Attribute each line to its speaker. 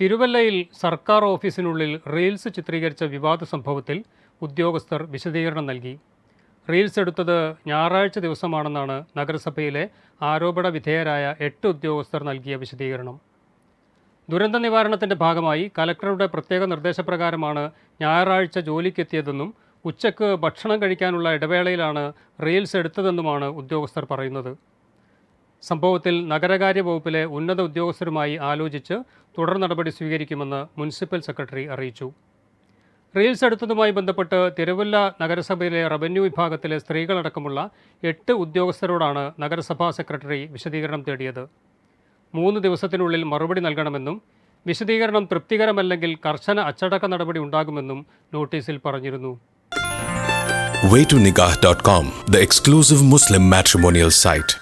Speaker 1: തിരുവല്ലയിൽ സർക്കാർ ഓഫീസിനുള്ളിൽ റീൽസ് ചിത്രീകരിച്ച വിവാദ സംഭവത്തിൽ ഉദ്യോഗസ്ഥർ വിശദീകരണം നൽകി. റീൽസ് എടുത്തത് ഞായറാഴ്ച ദിവസമാണെന്നാണ് നഗരസഭയിലെ ആരോപണ വിധേയരായ എട്ട് ഉദ്യോഗസ്ഥർ നൽകിയ വിശദീകരണം. ദുരന്ത നിവാരണത്തിന്റെ ഭാഗമായി കലക്ടറുടെ പ്രത്യേക നിർദ്ദേശപ്രകാരമാണ് ഞായറാഴ്ച ജോലിക്കെത്തിയതെന്നും ഉച്ചയ്ക്ക് ഭക്ഷണം കഴിക്കാനുള്ള ഇടവേളയിലാണ് റീൽസ് എടുത്തതെന്നുമാണ് ഉദ്യോഗസ്ഥർ പറയുന്നത്. സംഭവത്തിൽ നഗരകാര്യ വകുപ്പിലെ ഉന്നത ഉദ്യോഗസ്ഥരുമായി ആലോചിച്ച് തുടർ നടപടി സ്വീകരിക്കുമെന്ന് മുനിസിപ്പൽ സെക്രട്ടറി അറിയിച്ചു. റീൽസ് എടുത്തതുമായി ബന്ധപ്പെട്ട് തിരുവല്ല നഗരസഭയിലെ റവന്യൂ വിഭാഗത്തിലെ സ്ത്രീകളടക്കമുള്ള എട്ട് ഉദ്യോഗസ്ഥരോടാണ് നഗരസഭാ സെക്രട്ടറി വിശദീകരണം തേടിയത്. മൂന്ന് ദിവസത്തിനുള്ളിൽ മറുപടി നൽകണമെന്നും വിശദീകരണം തൃപ്തികരമല്ലെങ്കിൽ കർശന അച്ചടക്ക നടപടി ഉണ്ടാകുമെന്നും നോട്ടീസിൽ പറഞ്ഞിരുന്നു.
Speaker 2: Waytonikah.com, the exclusive Muslim matrimonial site.